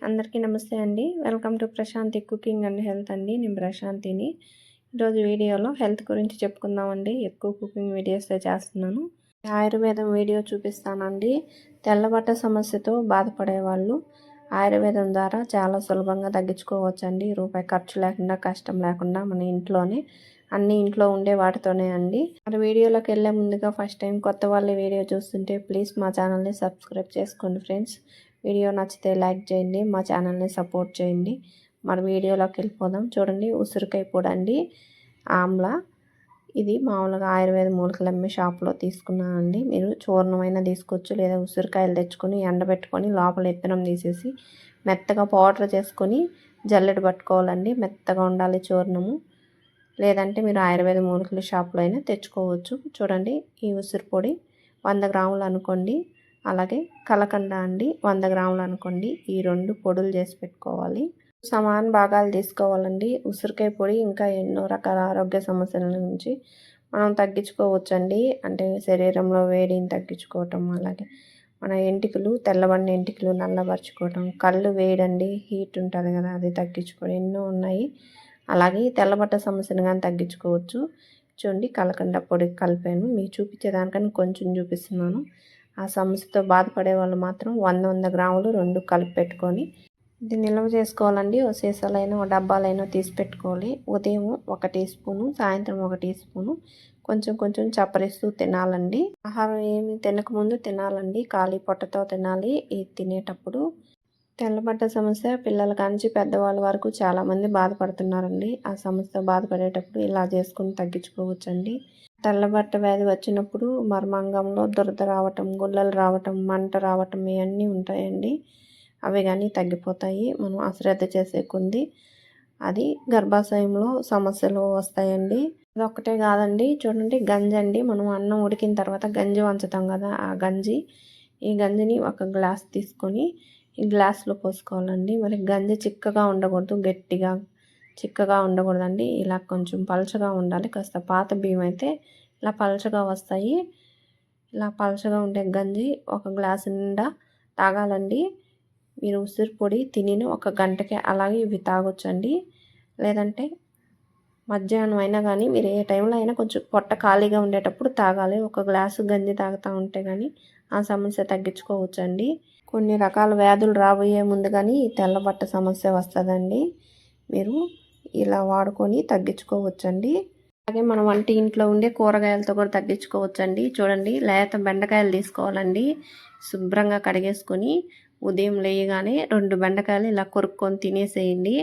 అందరికీ నమస్తే అండి. Welcome to Prashanthi cooking and health అండి. నేను ప్రశాంతిని. ఈరోజు వీడియోలో హెల్త్ గురించి చెప్పుకుందామండి. ఎక్కువ కుకింగ్ వీడియోస్ చేస్తున్నాను. ఆయుర్వేదం వీడియో చూపిస్తానండి. తెల్లబట్ట సమస్యతో బాధపడే వాళ్ళు ఆయుర్వేదం ద్వారా చాలా సులభంగా తగ్గించుకోవచ్చండి. రూపాయి ఖర్చు లేకుండా కష్టం లేకుండా మన ఇంట్లోనే అన్నీ ఇంట్లో ఉండే వాటితోనే అండి. మరి వీడియోలోకి వెళ్ళే ముందుగా ఫస్ట్ టైం కొత్త వాళ్ళ వీడియో చూస్తుంటే ప్లీజ్ మా ఛానల్ని సబ్స్క్రైబ్ చేసుకోండి ఫ్రెండ్స్ వీడియో నచ్చితే లైక్ చేయండి మా ఛానల్ని సపోర్ట్ చేయండి. మరి వీడియోలోకి వెళ్ళిపోదాం. చూడండి ఉసిరికాయ పొడి అండి. ఆమ్లా. ఇది మామూలుగా ఆయుర్వేద మూలికలు అమ్మే షాప్లో తీసుకున్నానండి మీరు చూర్ణమైనా తీసుకోవచ్చు లేదా ఉసిరికాయలు తెచ్చుకొని ఎండబెట్టుకొని లోపల ఎత్తనం తీసేసి మెత్తగా పౌడర్ చేసుకొని జల్లెడ పట్టుకోవాలండి. మెత్తగా ఉండాలి చూర్ణము. లేదంటే మీరు ఆయుర్వేద మూలికల షాప్లో అయినా తెచ్చుకోవచ్చు. చూడండి ఈ ఉసిరి పొడి వంద గ్రాములు అనుకోండి. అలాగే కలకండ అండి వంద గ్రాములు అనుకోండి. ఈ రెండు పొడులు చేసి పెట్టుకోవాలి. సమాన భాగాలు తీసుకోవాలండి. ఉసిరికాయ పొడి ఇంకా ఎన్నో రకాల ఆరోగ్య సమస్యల నుంచి మనం తగ్గించుకోవచ్చండి. అంటే శరీరంలో వేడిని తగ్గించుకోవటం అలాగే మన ఎంటికలు తెల్లబడిన ఎంటికలు నల్లబరుచుకోవటం కళ్ళు వేడండి హీట్ ఉంటుంది కదా అది తగ్గించుకోవడం ఎన్నో ఉన్నాయి. అలాగే తెల్లబట్ట సమస్యను కానీ తగ్గించుకోవచ్చు. చూడండి కలకండ పొడి కలిపాను. మీకు చూపించేదానికని కొంచెం చూపిస్తున్నాను. ఆ సమస్యతో బాధపడే వాళ్ళు మాత్రం వంద వంద గ్రాములు రెండు కలిపి పెట్టుకొని ఇది నిల్వ చేసుకోవాలండి. ఓ సీసాలైనా ఓ డబ్బాలైనా తీసి పెట్టుకోవాలి. ఉదయం ఒక టీ స్పూను సాయంత్రం ఒక టీ స్పూను. కొంచెం కొంచెం చప్పరిస్తూ తినాలండి. ఆహారం ఏమి తినకముందు తినాలండి. ఖాళీ పొట్టతో తినాలి. ఇది తినేటప్పుడు తెల్లబట్ట సమస్య పిల్లల కాంచి పెద్దవాళ్ళ వరకు చాలామంది బాధపడుతున్నారండి. ఆ సమస్య బాధపడేటప్పుడు ఇలా చేసుకుని తగ్గించుకోవచ్చండి. తెల్లబట్ట వ్యాధి వచ్చినప్పుడు మర్మాంగంలో దురద రావటం గుల్లలు రావటం మంట రావటం ఇవన్నీ ఉంటాయండి. అవి కానీ తగ్గిపోతాయి. మనం అశ్రద్ధ చేసే కొంది అది గర్భాశయంలో సమస్యలు వస్తాయండి. అది ఒక్కటే కాదండి. చూడండి గంజి అండి. మనం అన్నం ఉడికిన తర్వాత గంజి వంచుతాం కదా ఆ గంజి. ఈ గంజిని ఒక గ్లాస్ తీసుకొని ఈ గ్లాస్లో పోసుకోవాలండి. మరి గంజి చిక్కగా ఉండకూడదు గట్టిగా చిక్కగా ఉండకూడదండి. ఇలా కొంచెం పలచగా ఉండాలి. కాస్త పాత బియ్యం అయితే ఇలా పలచగా వస్తాయి. ఇలా పలచగా ఉండే గంజి ఒక గ్లాసు నిండా తాగాలండి. మీరు ఉసిరి పొడి తిని ఒక గంటకే అలాగే ఇవి తాగొచ్చండి. లేదంటే మధ్యాహ్నం అయినా కానీ మీరు ఏ టైంలో అయినా కొంచెం పొట్ట ఖాళీగా ఉండేటప్పుడు తాగాలి. ఒక గ్లాసు గంజి తాగుతూ ఉంటే కానీ ఆ సమస్య తగ్గించుకోవచ్చండి. కొన్ని రకాల వ్యాధులు రాబోయే ముందు కానీ తెల్లబట్ట సమస్య వస్తుందండి. మీరు ఇలా వాడుకొని తగ్గించుకోవచ్చండి. అలాగే మనం వంటి ఇంట్లో ఉండే కూరగాయలతో కూడా తగ్గించుకోవచ్చండి. చూడండి లేత బెండకాయలు తీసుకోవాలండి. శుభ్రంగా కడిగేసుకొని ఉదయం లేయగానే రెండు బెండకాయలు ఇలా కొరుక్కొని తినేసేయండి.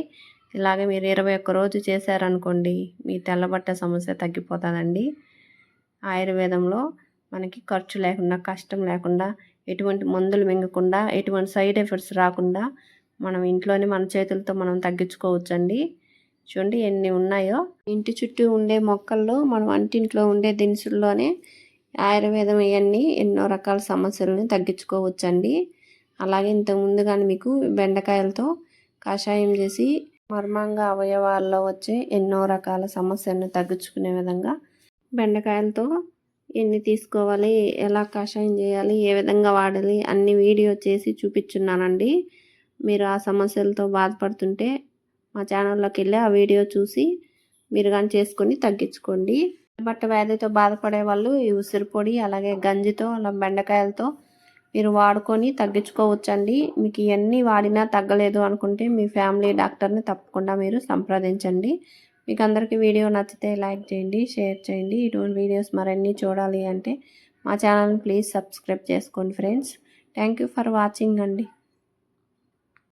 ఇలాగే మీరు ఇరవై ఒక్క రోజు చేశారనుకోండి మీ తెల్లబట్ట సమస్య తగ్గిపోతుందండి. ఆయుర్వేదంలో మనకి ఖర్చు లేకుండా కష్టం లేకుండా ఎటువంటి మందులు మింగకుండా ఎటువంటి సైడ్ ఎఫెక్ట్స్ రాకుండా మనం ఇంట్లోనే మన చేతులతో మనం తగ్గించుకోవచ్చండి. చూడండి ఎన్ని ఉన్నాయో. ఇంటి చుట్టూ ఉండే మొక్కల్లో మనం వంటింట్లో ఉండే దినుసుల్లోనే ఆయుర్వేదం ఇవన్నీ ఎన్నో రకాల సమస్యలను తగ్గించుకోవచ్చండి. అలాగే ఇంతకుముందు కానీ మీకు బెండకాయలతో కషాయం చేసి మర్మంగా అవయవాల్లో వచ్చే ఎన్నో రకాల సమస్యలను తగ్గించుకునే విధంగా బెండకాయలతో ఎన్ని తీసుకోవాలి ఎలా కషాయం చేయాలి ఏ విధంగా వాడాలి అన్ని వీడియో చేసి చూపించున్నానండి. మీరు ఆ సమస్యలతో బాధపడుతుంటే మా ఛానల్లోకి వెళ్ళి ఆ వీడియో చూసి మీరు కానీ చేసుకొని తగ్గించుకోండి. బట్ట వ్యాధితో బాధపడే వాళ్ళు ఈ ఉసిరిపొడి అలాగే గంజితో అలా బెండకాయలతో మీరు వాడుకొని తగ్గించుకోవచ్చండి. మీకు ఇవన్నీ వాడినా తగ్గలేదు అనుకుంటే మీ ఫ్యామిలీ డాక్టర్ని తప్పకుండా మీరు సంప్రదించండి. మీకు అందరికీ వీడియో నచ్చితే లైక్ చేయండి షేర్ చేయండి. ఇటువంటి వీడియోస్ మరన్నీ చూడాలి అంటే మా ఛానల్ని ప్లీజ్ సబ్స్క్రైబ్ చేసుకోండి ఫ్రెండ్స్. థ్యాంక్ ఫర్ వాచింగ్ అండి.